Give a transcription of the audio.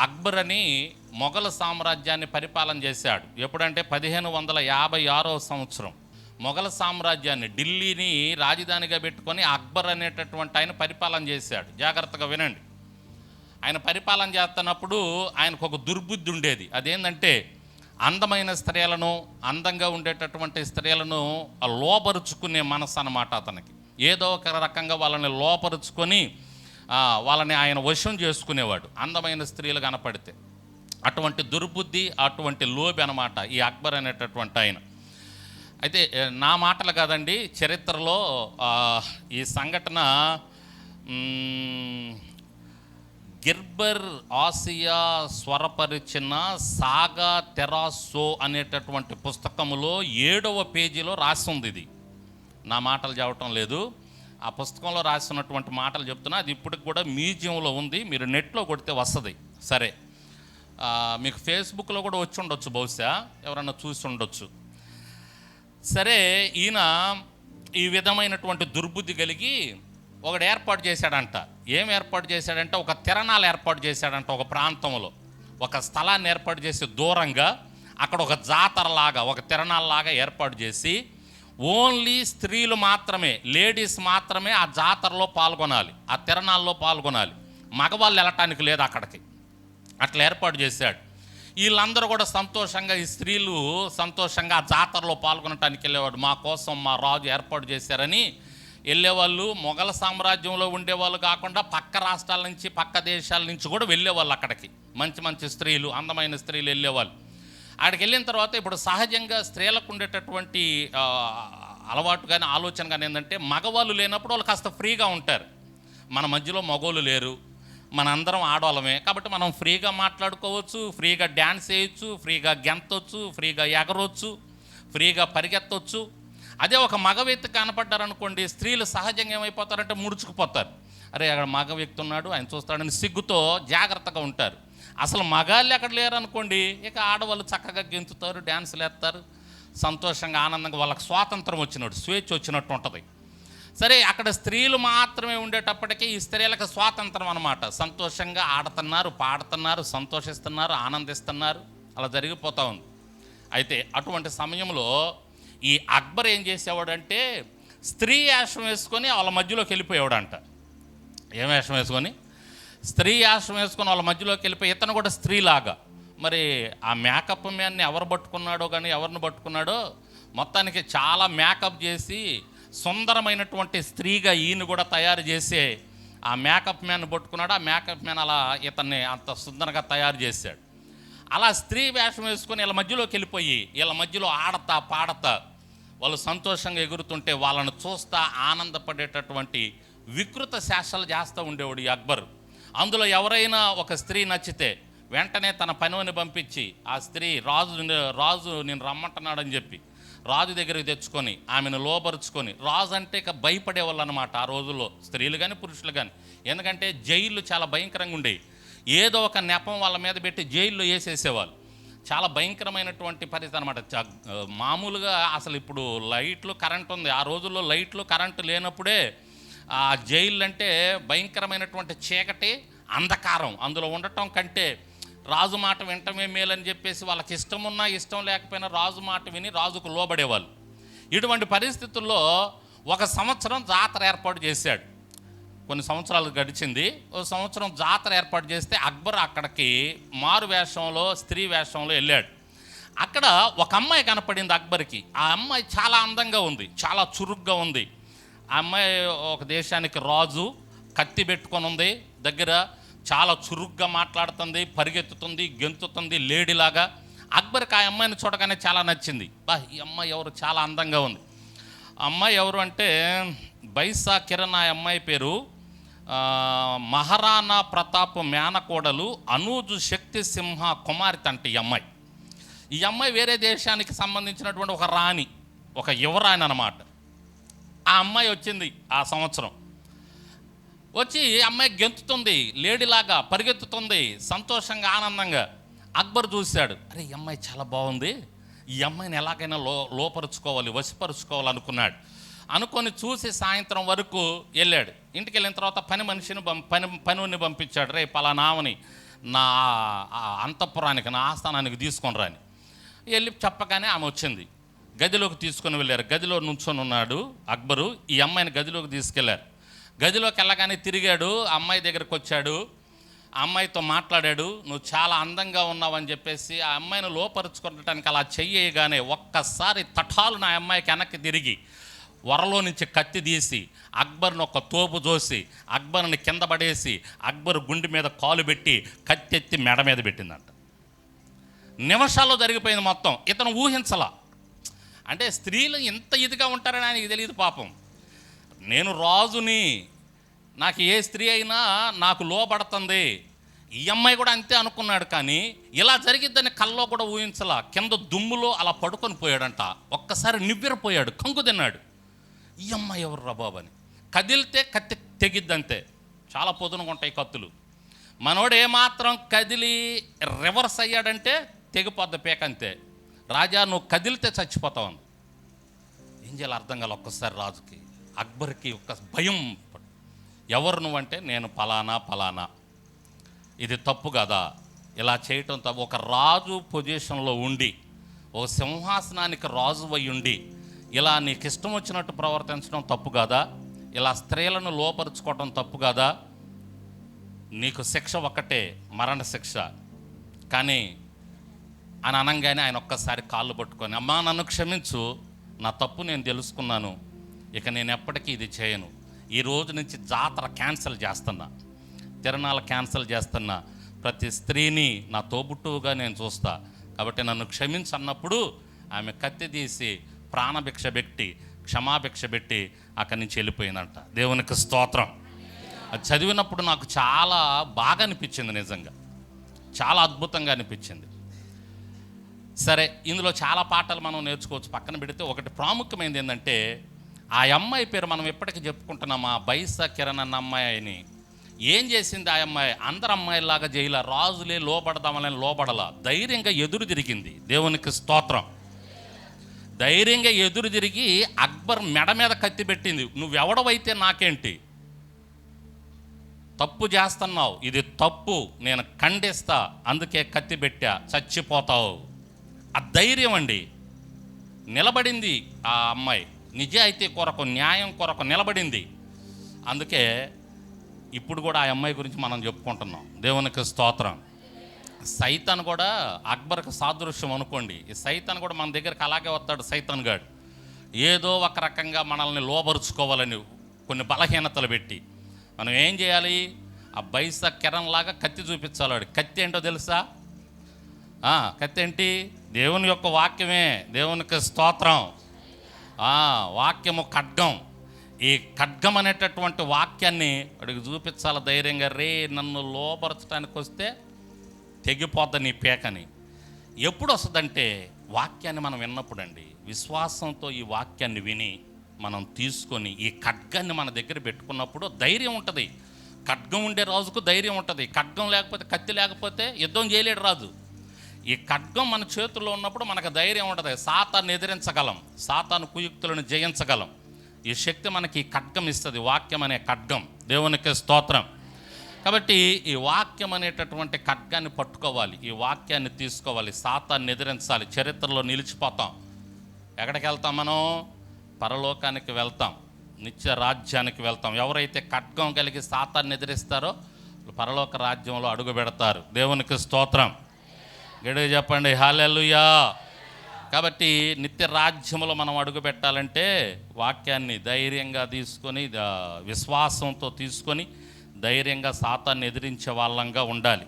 అక్బర్ అని మొఘల సామ్రాజ్యాన్ని పరిపాలన చేశాడు. ఎప్పుడంటే పదిహేను వందల యాభై ఆరో సంవత్సరం. మొఘల సామ్రాజ్యాన్ని ఢిల్లీని రాజధానిగా పెట్టుకొని అక్బర్ అనేటటువంటి ఆయన పరిపాలన చేశాడు. జాగ్రత్తగా వినండి. ఆయన పరిపాలన చేస్తున్నప్పుడు ఆయనకు ఒక దుర్బుద్ధి ఉండేది. అదేంటంటే అందమైన స్త్రీలను అందంగా ఉండేటటువంటి స్త్రీలను లోపరుచుకునే మనసు అన్నమాట అతనికి. ఏదో ఒక రకంగా వాళ్ళని లోపరుచుకొని వాళ్ళని ఆయన వశం చేసుకునేవాడు. అందమైన స్త్రీలు కనపడితే. అటువంటి దుర్బుద్ధి అటువంటి లోబి అనమాట ఈ అక్బర్ అనేటటువంటి ఆయన. అయితే నా మాటలు కాదండి చరిత్రలో ఈ సంఘటన గిర్బర్ ఆసియా స్వరపరిచిన సాగా తెరాసో అనేటటువంటి పుస్తకములో ఏడవ పేజీలో రాసి ఉంది ఇది. నా మాటలు చెప్పటం లేదు. ఆ పుస్తకంలో రాసినటువంటి మాటలు చెప్తున్నా అది ఇప్పటికి కూడా మ్యూజియంలో ఉంది. మీరు నెట్లో కొడితే వస్తుంది. సరే. మీకు ఫేస్బుక్లో కూడా వచ్చి ఉండొచ్చు బహుశా ఎవరన్నా చూసి ఉండొచ్చు. సరే ఈయన ఈ విధమైనటువంటి దుర్బుద్ధి కలిగి ఒకడు ఏర్పాటు చేశాడంట. ఏం ఏర్పాటు చేశాడంటే ఒక తిరణాలు ఏర్పాటు చేశాడంట ఒక ప్రాంతంలో. ఒక స్థలాన్ని ఏర్పాటు చేసి దూరంగా అక్కడ ఒక జాతరలాగా ఒక తిరణాలలాగా ఏర్పాటు చేసి ఓన్లీ స్త్రీలు మాత్రమే లేడీస్ మాత్రమే ఆ జాతరలో పాల్గొనాలి ఆ తిరణాల్లో పాల్గొనాలి. మగవాళ్ళు వెళ్ళటానికి లేదు అక్కడికి. అట్లా ఏర్పాటు చేశాడు. వీళ్ళందరూ కూడా సంతోషంగా ఈ స్త్రీలు సంతోషంగా ఆ జాతరలో పాల్గొనటానికి వెళ్ళేవాడు. మా కోసం మా రాజు ఏర్పాటు చేశారని వెళ్ళేవాళ్ళు. మొఘల సామ్రాజ్యంలో ఉండేవాళ్ళు కాకుండా పక్క రాష్ట్రాల నుంచి పక్క దేశాల నుంచి కూడా వెళ్ళేవాళ్ళు అక్కడికి. మంచి మంచి స్త్రీలు అందమైన స్త్రీలు వెళ్ళేవాళ్ళు. అక్కడికి వెళ్ళిన తర్వాత ఇప్పుడు సహజంగా స్త్రీలకు ఉండేటటువంటి అలవాటు కానీ ఆలోచన కానీ ఏంటంటే మగవాళ్ళు లేనప్పుడు వాళ్ళు కాస్త ఫ్రీగా ఉంటారు. మన మధ్యలో మగవాళ్ళు లేరు. మన అందరం ఆడవాళ్ళమే. కాబట్టి మనం ఫ్రీగా మాట్లాడుకోవచ్చు ఫ్రీగా డ్యాన్స్ చేయొచ్చు ఫ్రీగా గెంతొచ్చు ఫ్రీగా ఎగరొచ్చు ఫ్రీగా పరిగెత్తవచ్చు అదే ఒక మగ వ్యక్తి కనపడ్డారనుకోండి స్త్రీలు సహజంగా ఏమైపోతారంటే ముడుచుకుపోతారు. అరే అక్కడ మగ వ్యక్తి ఉన్నాడు ఆయన చూస్తాడని సిగ్గుతో జాగ్రత్తగా ఉంటారు. అసలు మగాళ్ళు ఎక్కడ లేరనుకోండి ఇక ఆడవాళ్ళు చక్కగా గెంతుతారు డ్యాన్సులు వేస్తారు సంతోషంగా ఆనందంగా వాళ్ళకి స్వాతంత్రం వచ్చినట్టు స్వేచ్ఛ వచ్చినట్టు ఉంటుంది. సరే అక్కడ స్త్రీలు మాత్రమే ఉండేటప్పటికీ ఈ స్త్రీలకు స్వాతంత్రం అనమాట సంతోషంగా ఆడుతున్నారు పాడుతున్నారు సంతోషిస్తున్నారు ఆనందిస్తున్నారు అలా జరిగిపోతూ ఉంది. అయితే అటువంటి సమయంలో ఈ అక్బర్ ఏం చేసేవాడంటే స్త్రీ వేషం వేసుకొని వాళ్ళ మధ్యలోకి వెళ్ళిపోయేవాడంట. ఏం వేషం వేసుకొని? స్త్రీ ఆశ్రమం వేసుకుని వాళ్ళ మధ్యలోకి వెళ్ళిపోయి ఇతను కూడా స్త్రీలాగా. మరి ఆ మేకప్ మ్యాన్ని ఎవరు పట్టుకున్నాడో కానీ ఎవరిని పట్టుకున్నాడో మొత్తానికి చాలా మేకప్ చేసి సుందరమైనటువంటి స్త్రీగా ఈయన కూడా తయారు చేసే ఆ మేకప్ మ్యాన్ పట్టుకున్నాడు. ఆ మేకప్ మ్యాన్ అలా ఇతన్ని అంత సుందరంగా తయారు చేశాడు. అలా స్త్రీ వేషం వేసుకొని వీళ్ళ మధ్యలోకి వెళ్ళిపోయి వీళ్ళ మధ్యలో ఆడతా పాడతా వాళ్ళు సంతోషంగా ఎగురుతుంటే వాళ్ళను చూస్తా ఆనందపడేటటువంటి వికృత శాసలు చేస్తూ ఉండేవాడు ఈ అక్బర్. అందులో ఎవరైనా ఒక స్త్రీ నచ్చితే వెంటనే తన పనివని పంపించి ఆ స్త్రీ రాజు రాజు నేను రమ్మంటున్నాడని చెప్పి రాజు దగ్గరికి తెచ్చుకొని ఆమెను లోపరుచుకొని రాజు అంటే ఇక భయపడేవాళ్ళు అనమాట ఆ రోజుల్లో. స్త్రీలు కానీ పురుషులు కానీ ఎందుకంటే జైళ్ళు చాలా భయంకరంగా ఉండేవి. ఏదో ఒక నెపం వాళ్ళ మీద పెట్టి జైల్లో వేసేసేవాళ్ళు. చాలా భయంకరమైనటువంటి పరిస్థితి అనమాట. మామూలుగా అసలు ఇప్పుడు లైట్లు కరెంట్ ఉంది. ఆ రోజుల్లో లైట్లు కరెంటు లేనప్పుడే ఆ జైళ్ళు అంటే భయంకరమైనటువంటి చీకటి అంధకారం. అందులో ఉండటం కంటే రాజు మాట వింటమే మేలని చెప్పేసి వాళ్ళకి ఇష్టం ఉన్నా ఇష్టం లేకపోయినా రాజు మాట విని రాజుకు లోబడేవాళ్ళు. ఇటువంటి పరిస్థితుల్లో ఒక సంవత్సరం జాతర ఏర్పాటు చేశాడు. కొన్ని సంవత్సరాలు గడిచింది. ఓ సంవత్సరం జాతర ఏర్పాటు చేస్తే అక్బర్ అక్కడికి మారు వేషంలో స్త్రీ వేషంలో వెళ్ళాడు. అక్కడ ఒక అమ్మాయి కనపడింది అక్బర్కి. ఆ అమ్మాయి చాలా అందంగా ఉంది చాలా చురుగ్గా ఉంది. ఆ అమ్మాయి ఒక దేశానికి రాజు కత్తి పెట్టుకొని ఉంది. దగ్గర చాలా చురుగ్గా మాట్లాడుతుంది పరిగెత్తుతుంది గెంతుతుంది లేడీలాగా. అక్బర్కి ఆ అమ్మాయిని చూడగానే చాలా నచ్చింది. బా ఈ అమ్మాయి ఎవరు? చాలా అందంగా ఉంది. అమ్మాయి ఎవరు అంటే బైసా కిరణ్ ఆ అమ్మాయి పేరు. మహారాణా ప్రతాప్ మేనకోడలు అనూజు శక్తి సింహ కుమార్తె అంటే ఈ అమ్మాయి. ఈ అమ్మాయి వేరే దేశానికి సంబంధించినటువంటి ఒక రాణి ఒక యువరాణి అనమాట ఆ అమ్మాయి వచ్చింది ఆ సంవత్సరం. వచ్చి ఈ అమ్మాయి గెంతుతుంది లేడీలాగా పరిగెత్తుతుంది సంతోషంగా ఆనందంగా. అక్బర్ చూశాడు అరే ఈ అమ్మాయి చాలా బాగుంది. ఈ అమ్మాయిని ఎలాగైనా లో లోపరుచుకోవాలి వశపరుచుకోవాలి అనుకున్నాడు అనుకొని చూసి సాయంత్రం వరకు వెళ్ళాడు. ఇంటికి వెళ్ళిన తర్వాత పని మనిషిని పం- పని పనుని పంపించాడు రే పలానామని నా ఆ అంతఃపురానికి నా ఆస్థానానికి తీసుకొని రాని. వెళ్ళి చెప్పగానే ఆమె వచ్చింది. గదిలోకి తీసుకొని వెళ్ళారు. గదిలో నుంచొని ఉన్నాడు అక్బరు. ఈ అమ్మాయిని గదిలోకి తీసుకెళ్ళారు. గదిలోకి వెళ్ళగానే తిరిగాడు. అమ్మాయి దగ్గరకు వచ్చాడు. ఆ అమ్మాయితో మాట్లాడాడు. నువ్వు చాలా అందంగా ఉన్నావని చెప్పేసి ఆ అమ్మాయిని లోపరుచుకోవడానికి అలా చెయ్యగానే ఒక్కసారి తఠాలు నా అమ్మాయికి వెనక్కి తిరిగి వరలో నుంచి కత్తి తీసి అక్బర్ని ఒక తోపు జోసి అక్బర్ని కింద పడేసి అక్బర్ గుండె మీద కాలు పెట్టి కత్తి ఎత్తి మెడ మీద పెట్టిందంట. నిమిషాల్లో జరిగిపోయింది మొత్తం. ఇతను ఊహించలా. అంటే స్త్రీలు ఇంత ఇదిగా ఉంటారని ఆయనకి తెలియదు పాపం. నేను రాజుని నాకు ఏ స్త్రీ అయినా నాకు లోపడుతుంది ఈ అమ్మాయి కూడా అంతే అనుకున్నాడు కానీ ఇలా జరిగిద్దని కల్లో కూడా ఊహించలా. కింద దుమ్ములో అలా పడుకొని పోయాడంట. ఒక్కసారి నివ్వెరపోయాడు కంగు తిన్నాడు. ఈ అమ్మాయి ఎవరు రబాబు అని. కదిలితే కత్తి తెగిద్దంతే. చాలా పొదునుగా ఉంటాయి కత్తులు. మనోడు ఏమాత్రం కదిలి రివర్స్ అయ్యాడంటే తెగిపోద్ది పేకంతే. రాజా నువ్వు కదిలితే చచ్చిపోతావు అని ఏం చేయాలి అర్థం కాలే ఒక్కసారి రాజుకి అక్బర్కి ఒక్క భయం ఎవరు నువ్వంటే నేను పలానా పలానా. ఇది తప్పు కదా? ఇలా చేయటం తప్పు. ఒక రాజు పొజిషన్లో ఉండి ఓ సింహాసనానికి రాజు అయి ఉండి ఇలా నీకు ఇష్టం వచ్చినట్టు ప్రవర్తించడం తప్పు కాదా? ఇలా స్త్రీలను లోపరుచుకోవటం తప్పు కాదా? నీకు శిక్ష ఒక్కటే మరణ శిక్ష. కానీ అని అనగానే ఆయన ఒక్కసారి కాళ్ళు పట్టుకొని అమ్మా నన్ను క్షమించు. నా తప్పు నేను తెలుసుకున్నాను. ఇక నేను ఎప్పటికీ ఇది చేయను. ఈ రోజు నుంచి జాతర క్యాన్సిల్ చేస్తున్నా. తిరణాలు క్యాన్సిల్ చేస్తున్నా. ప్రతి స్త్రీని నా తోబుట్టువుగా నేను చూస్తా. కాబట్టి నన్ను క్షమించన్నప్పుడు ఆమె కత్తి తీసి ప్రాణభిక్ష పెట్టి క్షమాభిక్ష పెట్టి అక్కడి నుంచి వెళ్ళిపోయిందంట. దేవునికి స్తోత్రం. అది చదివినప్పుడు నాకు చాలా బాగా అనిపించింది నిజంగా. చాలా అద్భుతంగా అనిపించింది. సరే ఇందులో చాలా పాటలు మనం నేర్చుకోవచ్చు. పక్కన పెడితే ఒకటి ప్రాముఖ్యమైనది ఏంటంటే ఆ అమ్మాయి పేరు మనం ఎప్పటికీ చెప్పుకుంటున్నామా? బైస కిరణ్ అన్న అమ్మాయి అని ఏం చేసింది ఆ అమ్మాయి? అందరు అమ్మాయిలాగా జైలా రాజులే లోపడదామని లోపడల ధైర్యంగా ఎదురు తిరిగింది. దేవునికి స్తోత్రం. ధైర్యంగా ఎదురు తిరిగి అక్బర్ మెడ మీద కత్తి పెట్టింది. నువ్వెవడవైతే నాకేంటి? తప్పు చేస్తున్నావు. ఇది తప్పు. నేను ఖండిస్తా. అందుకే కత్తి పెట్టా. చచ్చిపోతావు. ఆ ధైర్యం అండి. నిలబడింది ఆ అమ్మాయి. నిజాయితీ కొరకు న్యాయం కొరకు నిలబడింది. అందుకే ఇప్పుడు కూడా ఆ అమ్మాయి గురించి మనం చెప్పుకుంటున్నాం. దేవునికి స్తోత్రం. సైతాన్ కూడా అక్బర్కి సాదృశ్యం అనుకోండి. ఈ సైతాన్ కూడా మన దగ్గరికి అలాగే వస్తాడు సైతాన్ గాడు. ఏదో ఒక రకంగా మనల్ని లోబరుచుకోవాలని కొన్ని బలహీనతలు పెట్టి. మనం ఏం చేయాలి? ఆ బైస కిరణ్ లాగా కత్తి చూపించాలి కత్తి ఏంటో తెలుసా? కత్తి ఏంటి? దేవుని యొక్క వాక్యమే దేవునికి స్తోత్రం. వాక్యము ఖడ్గం. ఈ ఖడ్గం అనేటటువంటి వాక్యాన్ని వాడికి చూపించాలి ధైర్యంగా? రే నన్ను లోపరచడానికి వస్తే తెగిపోద్ది నీ పేకని. ఎప్పుడు వస్తుందంటే వాక్యాన్ని మనం విన్నప్పుడు అండి విశ్వాసంతో ఈ వాక్యాన్ని విని మనం తీసుకొని ఈ ఖడ్గాన్ని మన దగ్గర పెట్టుకున్నప్పుడు ధైర్యం ఉంటుంది. ఖడ్గం ఉండే రాజుకు ధైర్యం ఉంటుంది. ఖడ్గం లేకపోతే కత్తి లేకపోతే యుద్ధం చేయలేడు రాజు. ఈ ఖడ్గం మన చేతుల్లో ఉన్నప్పుడు మనకు ధైర్యం ఉంటుంది. సాతాన్ని ఎదిరించగలం. సాతాను కుయుక్తులను జయించగలం. ఈ శక్తి మనకి ఈ ఖడ్గం ఇస్తుంది. వాక్యం అనే ఖడ్గం. దేవునికి స్తోత్రం. కాబట్టి ఈ వాక్యం అనేటటువంటి ఖడ్గాన్ని పట్టుకోవాలి. ఈ వాక్యాన్ని తీసుకోవాలి. సాతాన్ని ఎదిరించాలి. చరిత్రలో నిలిచిపోతాం. ఎక్కడికి వెళ్తాం మనం? పరలోకానికి వెళ్తాం. నిత్య రాజ్యానికి వెళ్తాం. ఎవరైతే ఖడ్గం కలిగి సాతాన్ని ఎదిరిస్తారో పరలోక రాజ్యంలో అడుగు పెడతారు. దేవునికి స్తోత్రం. గడియ చెప్పండి హాలెలుయా కాబట్టి నిత్య రాజ్యంలో మనం అడుగు పెట్టాలంటే వాక్యాన్ని ధైర్యంగా తీసుకొని విశ్వాసంతో తీసుకొని ధైర్యంగా సాతాన్ని ఎదిరించే వాళ్ళంగా ఉండాలి.